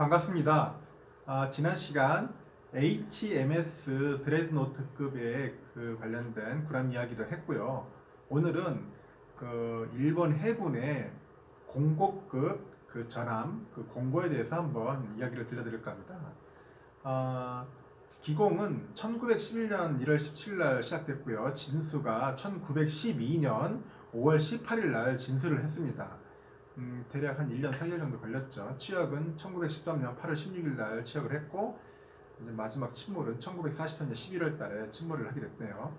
반갑습니다. 아, 지난 시간 HMS 드레드노트급의 그 관련된 구람 이야기를 했고요. 오늘은 그 일본 해군의 공고급 그 전함 그 공고에 대해서 한번 이야기를 들려드릴까 합니다. 아, 기공은 1911년 1월 17일 날 시작됐고요. 진수가 1912년 5월 18일 날 진수를 했습니다. 음, 대략 한 1년 4개월 정도 걸렸죠. 취역은 1913년 8월 16일 날 취역을 했고 이제 마지막 침몰은 1940년 11월 달에 침몰을 하게 됐네요.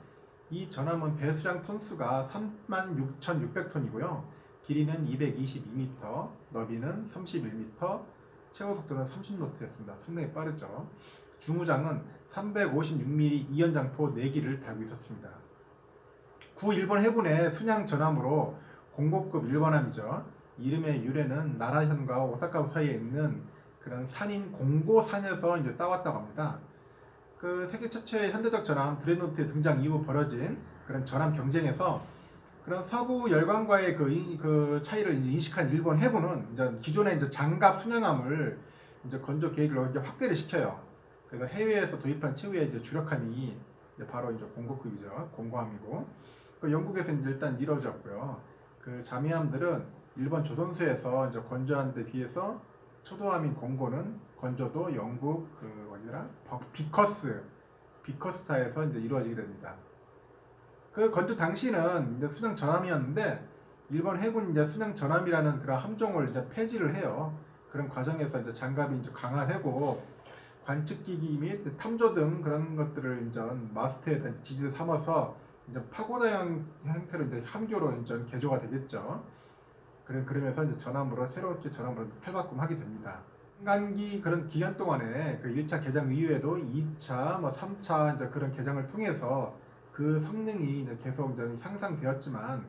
이 전함은 배수량 톤수가 36,600톤이고요. 길이는 222m, 너비는 31m, 최고 속도는 30노트였습니다. 상당히 빠르죠. 중우장은 356mm 이연장포 4기를 달고 있었습니다. 구 일본 해군의 순양 전함으로 공고급 일본함이죠. 이름의 유래는 나라현과 오사카 사이에 있는 그런 산인 공고산에서 이제 따왔다고 합니다. 그 세계 최초의 현대적 전함 드레노트의 등장 이후 벌어진 그런 전함 경쟁에서 그런 서구 열강과의 그, 이- 그 차이를 이제 인식한 일본 해군은 이제 기존의 이제 장갑 순양함을 이제 건조 계획을 이제 확대를 시켜요. 그래서 해외에서 도입한 최후의 이제 주력함이 이제 바로 이제 공고급이죠. 공고함이고 그 영국에서 이제 일단 이루어졌고요. 그 자미함들은 일본 조선소에서 이제 건조한 데 비해서 초도함인 공고는 건조도 영국 그 버- 비커스 비커스사에서 이제 이루어지게 됩니다. 그 건조 당시는 이제 순양 전함이었는데 일본 해군 이제 순양 전함이라는 그런 함종을 이제 폐지를 해요. 그런 과정에서 이제 장갑이 이제 강화되고 관측기기 및 탐조 등 그런 것들을 이제 마스터에 지지를 삼아서 이제 파고다형 형태로 이제 함교로 이제 개조가 되겠죠. 그러면서 이제 전함으로 새롭게 전함으로 탈바꿈하게 됩니다. 한간기 그런 기간 동안에 그 1차 개장 이후에도 2차, 뭐 3차 이제 그런 개장을 통해서 그 성능이 이제 계속 이제 향상되었지만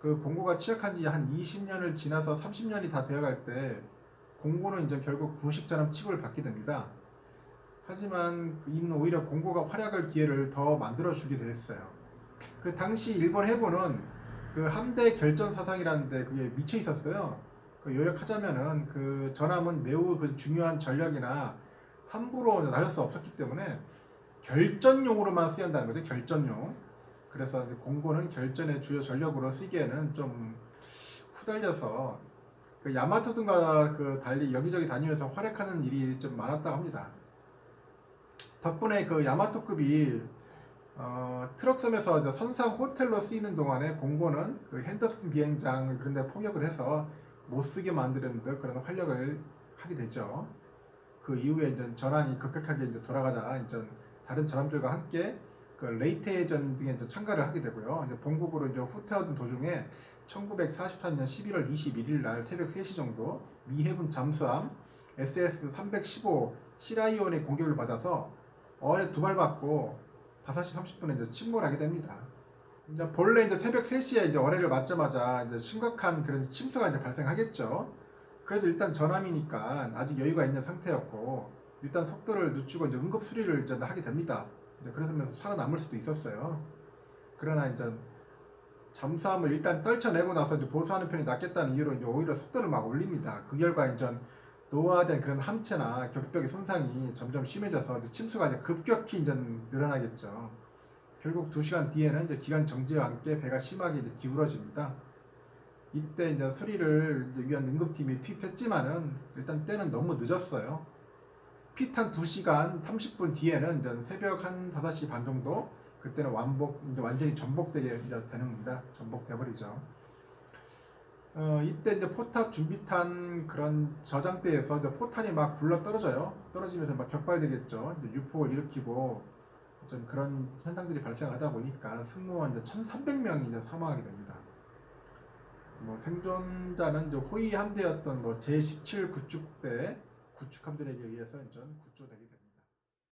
그 공고가 취약한 지 한 20년을 지나서 30년이 다 되어갈 때 공고는 이제 결국 구식전함 취급을 받게 됩니다. 하지만 이는 오히려 공고가 활약할 기회를 더 만들어주게 됐어요. 그 당시 일본 해군은 그 함대 결전 사상이라는데 그게 미쳐 있었어요. 그 요약하자면은 그 전함은 매우 그 중요한 전력이나 함부로 나를 수 없었기 때문에 결전용으로만 쓰인다는 거죠. 결전용. 그래서 공고는 결전의 주요 전력으로 쓰기에는 좀 후달려서 그 야마토 등과 그 달리 여기저기 다니면서 활약하는 일이 좀 많았다고 합니다. 덕분에 그 야마토급이 어, 트럭섬에서 선상 호텔로 쓰이는 동안에 공고는 그 핸더슨 비행장 그런 데 포격을 해서 못 쓰게 만드는 데 그런 활력을 하게 되죠. 그 이후에 이제 전환이 급격하게 이제 돌아가자 이제 다른 전함들과 함께 그 레이테전 등에 이제 참가를 하게 되고요. 이제 본국으로 이제 후퇴하던 도중에 1944년 11월 21일 날 새벽 3시 정도 미 해군 잠수함 SS 315 시라이온의 공격을 받아서 어에 두발 맞고 5시 30분에 이제 침몰하게 됩니다. 이제 본래 이제 새벽 3시에 이제 어뢰를 맞자마자 이제 심각한 그런 침수가 이제 발생하겠죠. 그래도 일단 전함이니까 아직 여유가 있는 상태였고 일단 속도를 늦추고 이제 응급 수리를 이제 하게 됩니다. 이제 그러면서 살아남을 수도 있었어요. 그러나 이제 잠수함을 일단 떨쳐내고 나서 이제 보수하는 편이 낫겠다는 이유로 이제 오히려 속도를 막 올립니다. 그 결과 이제 노화된 그런 함체나 격벽의 손상이 점점 심해져서 이제 침수가 이제 급격히 이제 늘어나겠죠. 결국 2시간 뒤에는 이제 기간 정지와 함께 배가 심하게 이제 기울어집니다. 이때 이제 수리를 위한 응급팀이 투입했지만은 일단 때는 너무 늦었어요. 핏한 2시간 30분 뒤에는 이제 새벽 한 5시 반 정도 그때는 완복 이제 완전히 전복되게 되는 겁니다. 전복돼 버리죠. 어, 이때 이제 포탑 준비탄 그런 저장대에서 이제 포탄이 막 굴러 떨어져요. 떨어지면서 막 격발되겠죠. 이제 유폭을 일으키고 좀 그런 현상들이 발생하다 보니까 승무원 이제 1,300명이 이제 사망하게 됩니다. 뭐 생존자는 이제 호위 함대였던 뭐 제17 구축대 구축함들에게 의해서 이제 구조되게 됩니다.